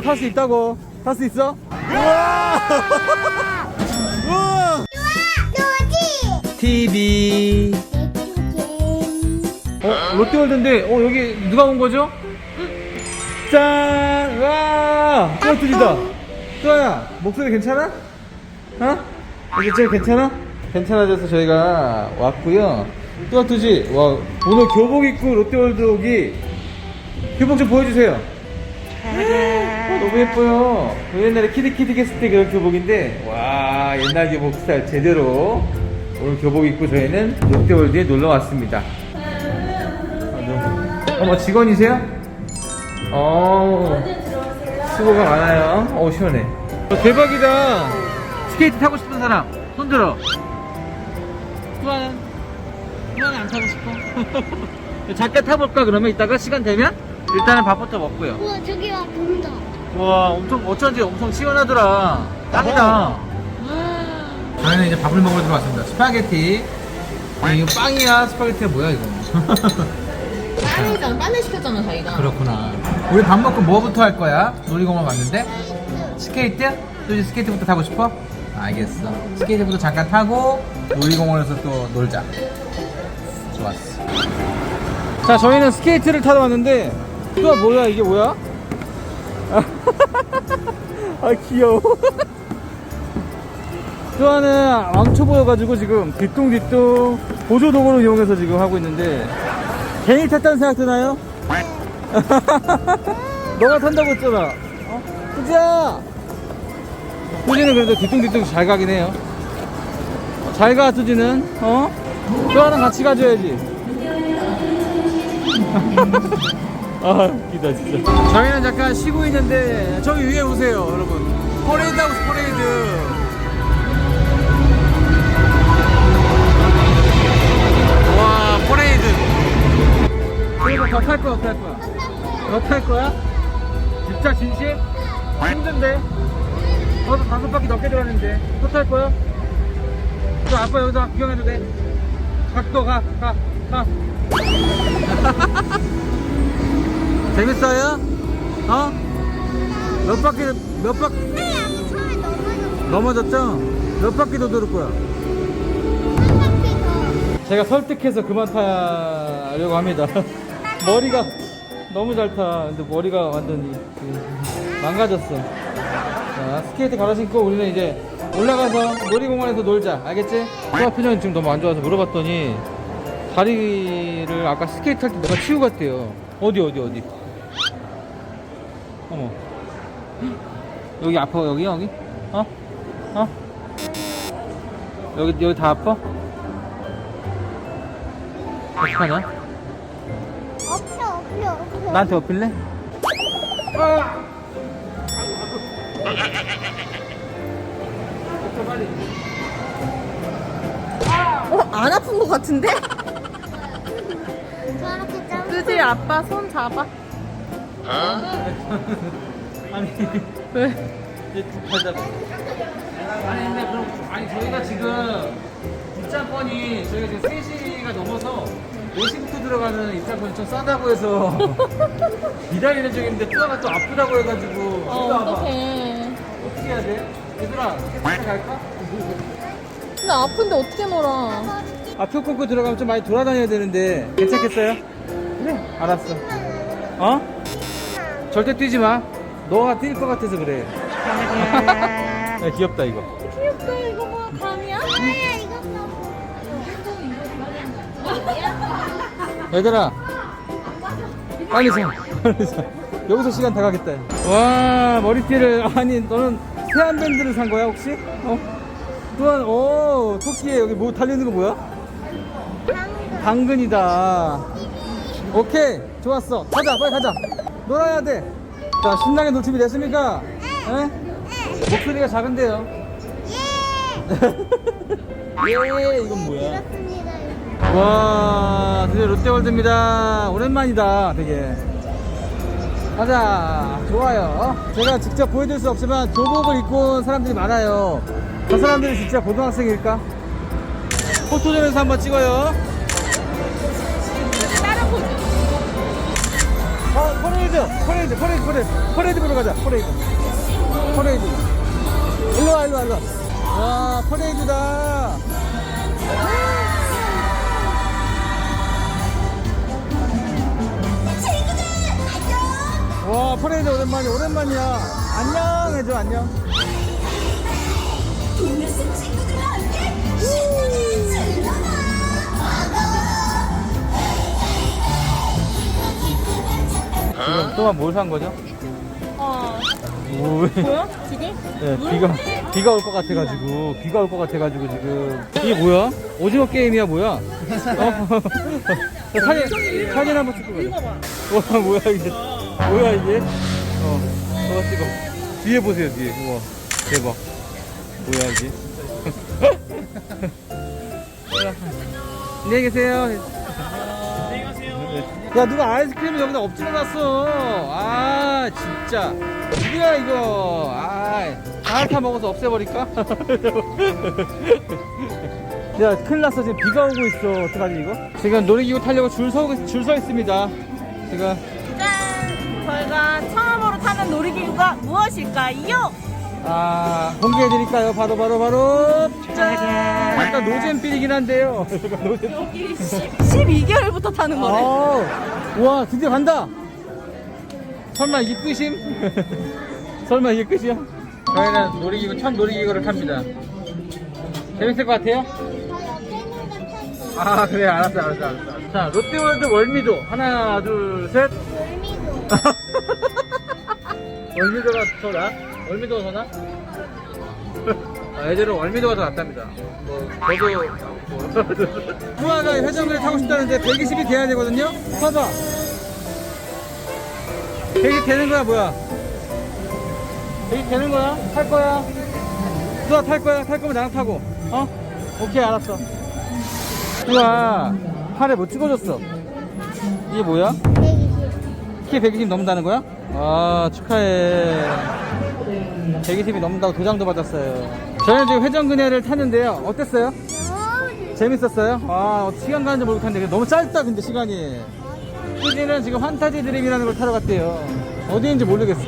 너탈수 있다고. 탈 수 있어? 우와! 우와! TV. 내 어, 롯데월드인데, 어, 여기 누가 온 거죠? 짠! 와! 뚜아 둘이다. 뚜아야, 목소리 괜찮아? 어? 좀 괜찮아? 괜찮아져서 저희가 왔고요. 뚜아 투지, 와, 오늘 교복 입고 롯데월드 오기. 교복 좀 보여주세요. 어, 너무 예뻐요. 그 옛날에 키드키드 했을 때 그런 교복인데, 와, 옛날 교복 스타일 제대로. 오늘 교복 입고 저희는 롯데월드에 놀러 왔습니다. 어머 직원이세요? 어 수고가 많아요. 어 시원해. 어, 대박이다. 스케이트 타고 싶은 사람 손 들어. 후아는? 후아는 안 타고 싶어? 잠깐 타볼까 그러면? 이따가 시간 되면? 일단은 밥부터 먹고요. 우와 저기 와 본다. 와 엄청 어쩐지 엄청 시원하더라 딱이다 저희는 이제 밥을 먹으러 들어왔습니다 스파게티 아, 이거 빵이야 스파게티가 뭐야 이거 빵이잖아. 빵을 시켰잖아, 자기가. 그렇구나. 우리 밥 먹고 뭐부터 할 거야? 놀이공원 왔는데? 스케이트? 또 이제 스케이트부터 타고 싶어? 알겠어. 스케이트부터 잠깐 타고 놀이공원에서 또 놀자. 좋았어. 자, 저희는 스케이트를 타러 왔는데 또 뭐야 이게 뭐야? 아 귀여워. 또 하나 왕초 보여가지고 지금 뒤뚱뒤뚱 보조도구를 이용해서 지금 하고 있는데 괜히 탔다는 생각 드나요? 너가 탄다고 했잖아. 어? 수지야! 수지는 그래도 뒤뚱뒤뚱 잘 가긴 해요. 어, 잘 가, 수지는. 어? 너랑 같이 가줘야지. 아, 웃기다, 진짜. 저희는 잠깐 쉬고 있는데, 저기 위에 보세요, 여러분. 퍼레이드 있어, 퍼레이드. 와, 퍼레이드. 이거 더탈 거야, 어떡할 거야? 더 탈 거야? 진짜 진심? 힘든데? 저도 다섯 바퀴 넘게 들었는데. 또탈 거야? 저 아빠 여기서 구경해도 돼? 각도 가, 가, 가. 재밌어요? 어? 몇 바퀴, 몇 바퀴. 넘어졌죠? 몇 바퀴 더 돌을 거야? 제가 설득해서 그만 타려고 합니다. 머리가 너무 잘 타. 근데 머리가 완전히 그, 망가졌어. 자, 스케이트 갈아 신고 우리는 이제 올라가서 놀이공원에서 놀자. 알겠지? 소아 표정이 지금 너무 안 좋아서 물어봤더니 다리를 아까 스케이트 탈때 내가 치우 갔대요. 어디 어디 어디? 어머. 여기 아파 여기 여기? 어? 어? 여기 여기 다 아파? 어떡하냐? 없어 없어 없어. 나한테 엎일래? 어, 안 아픈 것 같은데? 저렇게. 쓰지, 아빠 손 잡아. 아니 왜? 이제 가자. 아니 근데 그럼 아니 저희가 지금 입장권이 저희가 지금 3시가 넘어서 4시부터 들어가는 입장권이 좀 싸다고 해서 기다리는 중인데 뚜아가 또 아프다고 해가지고 어, 일로. 어떡해. 어떻게 해야 돼? 얘들아 스케이트 갈까? 근데 아픈데 어떻게 놀아? 아 표코코 들어가면 좀 많이 돌아다녀야 되는데 괜찮겠어요? 그래 알았어 어? 절대 뛰지 마 너가 뛸 것 같아서 그래 야 귀엽다 이거 귀엽다, 이거 봐. 감이야? 아야 이거 봐. 얘들아 빨리 자 빨리 자 여기서 시간 다 가겠다 와 머리띠를 아니 너는 세안 밴드를 산 거야 혹시? 어? 또한 오 토끼에 여기 뭐 달려 있는 거 뭐야? 당근이다 오케이 좋았어 가자 빨리 가자 놀아야 돼 자 신나게 놀 준비 됐습니까? 에? 목소리가 작은데요? 예. 예 이건 뭐야. 와 드디어 롯데월드입니다. 오랜만이다 되게. 가자. 좋아요. 제가 직접 보여줄 수 없지만 교복을 입고 온 사람들이 많아요. 저 사람들이 진짜 고등학생일까? 포토존에서 한번 찍어요 퍼레이드 퍼레이드 퍼레이드 퍼레이드. 퍼레이드 보러 가자 퍼레이드. 퍼레이드. 일로 와 일로 와 퍼레이드다. 와 퍼레이드 오랜만이야 오랜만이야. 안녕 해줘 안녕 또한 뭘산 거죠? 어. 오, 뭐야? 지금? 네, 비가 비가 올 것 같아가지고 비가 올 것 같아가지고 지금 이게 뭐야? 오징어 게임이야 뭐야? 어? 사진 사진 한번 찍고 가자. 와 뭐야 이게 뭐야 이게? 어, 저거 찍어. 뒤에 보세요 뒤에. 우와 대박. 뭐야 이게? 안녕히 계세요. 야 누가 아이스크림을 여기다 엎질러 놨어. 아 진짜. 누구야 이거? 아, 다다 먹어서 없애버릴까? 야 큰일 났어 지금 비가 오고 있어 어떡하지 이거? 지금 놀이기구 타려고 줄서 줄서 있습니다. 지금 짠! 저희가 처음으로 타는 놀이기구가 무엇일까요? 아 공개해 드릴까요? 바로 바로 바로 짜잔! 약간 노잼필이긴 한데요. 약간 노잼. 여기 12개월부터 타는 거네. 아, 와 드디어 간다. 설마 이게 끝임? 설마 이게 끝이야? 저희는 놀이기구 첫 놀이기구를 탑니다. 재밌을 것 같아요? 아 그래 알았어 알았어 알았어. 자 롯데월드 월미도 하나 둘 셋. 월미도가 더 나? 월미도가 더 나? 아, 애들은 월미도가 더 낫답니다. 뭐, 저도, 뭐. 후아가 회전을 타고 싶다는데 120이 돼야 되거든요? 봐봐. 120 되는 거야, 뭐야? 120 되는 거야? 탈 거야? 후아 탈 거야? 탈 거면 나랑 타고. 어? 오케이, 알았어. 후아, 팔에 뭐 찍어줬어? 이게 뭐야? 키 120 넘는다는 거야? 아 축하해 120이 넘는다고 도장도 받았어요 저는 지금 회전 그네를 탔는데요 어땠어요? 재밌었어요? 아 시간 가는 줄 모르고 탔는데 너무 짧다 근데 시간이 수지는 지금 환타지 드림이라는 걸 타러 갔대요 어디인지 모르겠어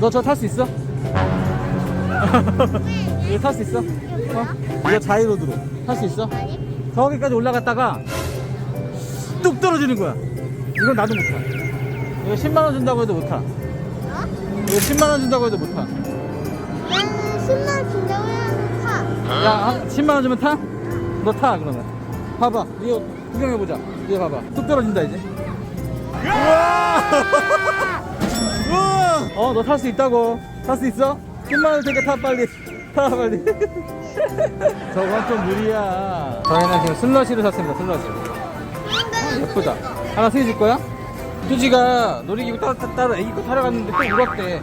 너 저 탈 수 있어? 이거 탈 수 있어? 어? 이거 자이로드로 탈 수 있어? 저기까지 올라갔다가 뚝 떨어지는 거야 이건 나도 못 타 이거 10만 원 준다고 해도 못 타 이거 10만원 준다고 해도 못타. 나는 10만 준다고 해서 타. 야 10만원 주면 타? 너 타 그러면. 봐봐. 이거 구경해보자. 이거 봐봐. 뚝 떨어진다 이제. 우와! 우와! 어 너 탈 수 있다고. 탈 수 있어? 10만원 되니까 타 빨리. 타 빨리. 저건 좀 무리야. 저희는 지금 슬러시를 샀습니다 슬러시. 예쁘다. 하나 세줄 거야? 뚜지가 놀이기구 따로, 따- 따로 애기 거 타러 갔는데 또 울었대.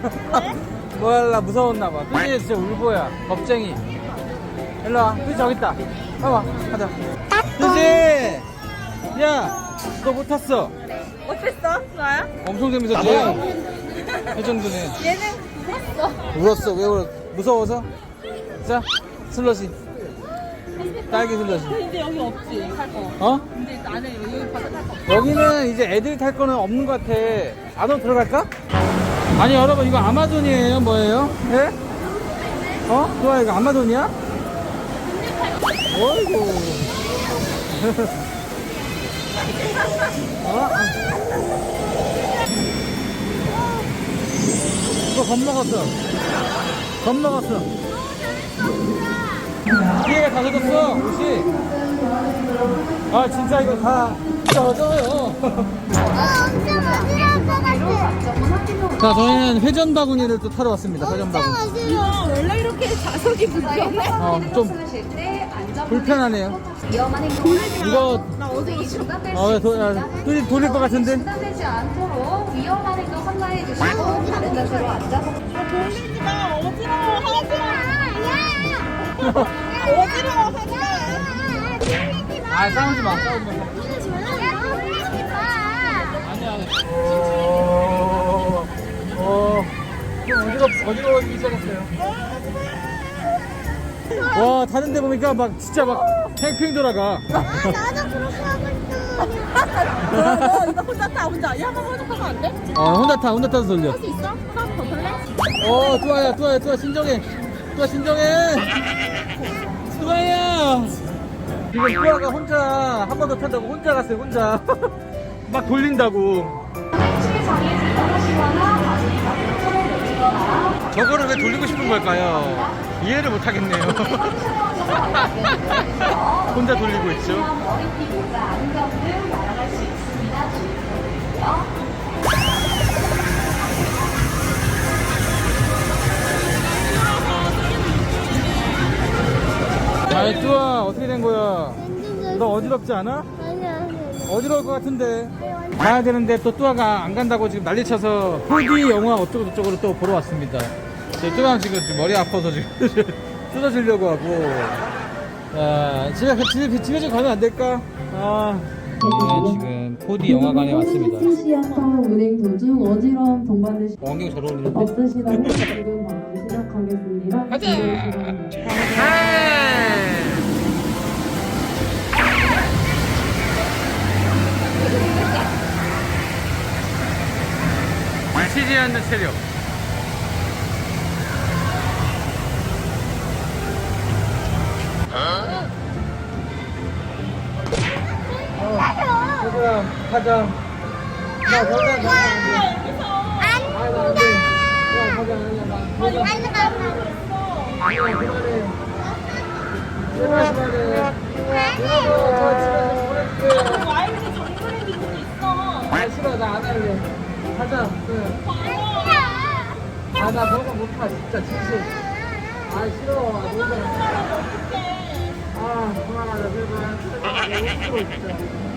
뭐할라 무서웠나 봐. 뚜지 진짜 울보야. 겁쟁이. 일로 와. 뚜지 저기 있다. 봐봐. 가자. 뚜지! 야! 너 못 탔어. 어땠어? 좋아요? 엄청 재밌었지? 해정도네. 얘는 울었어. 울었어. 왜 울어? 무서워서? 자, 슬러시. 딸기 슬러시. 근데 여기 없지, 탈 거. 어? 근데 안에 여기 바다 탈거 없어. 여기는 이제 애들이 탈 거는 없는 것 같아. 안으로 들어갈까? 아니 여러분 이거 아마존이에요 뭐예요? 예? 어? 좋아 이거 아마존이야? 어이구 어? 이거 겁먹었어 겁먹었어 뒤에가 다 젖었어. 옷이 아 진짜 이거 다 젖어요. 어. 자 저희는 회전 바구니를 또 타러 왔습니다. 회전 엄청 바구니. 어지러워. 원래 이렇게 좌석이 불편해? 어, 좀 불편하네요. 이거 나 어제 이거 어, 왜 도, 아, 돌, 돌릴 것 같은데? 중단되지 않도록 위험한 행동 삼가해 주시고 다른 자세로 앉아서 돌리지 마, 어지러워, 하지 마. 야! 어지러워, 하지 마. 아 싸우지 마 싸우지 마 마. 아니야 어, 어, 좀 어지럽, 어지러워지기 시작했어요 와 다른 데 보니까 막 진짜 막 팽팽 돌아가 아, 나도 그렇게 하고 싶어. 너 이거 혼자 타 혼자. 야 한번 혼자 타면 안 돼? 어 혼자 타 혼자 타서 돌려 할 수 있어? 하나 더 탈래? 어 뚜아야 뚜아야 뚜아 신정해 뚜아 신정해? 뚜아야 지금 뚜아가 혼자 한 번 더 탄다고 혼자 갔어요 혼자. 막 돌린다고. 저거를 왜 돌리고 싶은 걸까요? 이해를 못 하겠네요. 혼자 돌리고 있죠 아이 뚜아 어떻게 된 거야 너 어지럽지 않아? 아니 아니 어지러울 것 같은데 가야 되는데 또 뚜아가 안 간다고 지금 난리쳐서 4D 영화 어쩌고 저쩌고를 또 보러 왔습니다 저 뚜아 지금 좀 머리 아파서 지금 쏟아지려고 하고 아, 집에, 집에, 집에 좀 가면 안 될까? 아 저희는 지금 4D 영화관에 왔습니다 시시아파 운행 도중 어지러움 동반되시 안경 잘 어울리는데? 없으시다면 지금 바로 시작하겠습니다. 가자! 치지 않는 체력 가자 가자 나 가자 가자 아, 나안 돼. 야, 가자, 가자, 나. 가자. 아니야, 그만해. 그만해, 그만해. 가자. 응. 아, 나 너가 못 타, 진짜, 진심. 아, 싫어. 너무 아, 그만하자, 제발. 너무 힘들어, 진짜.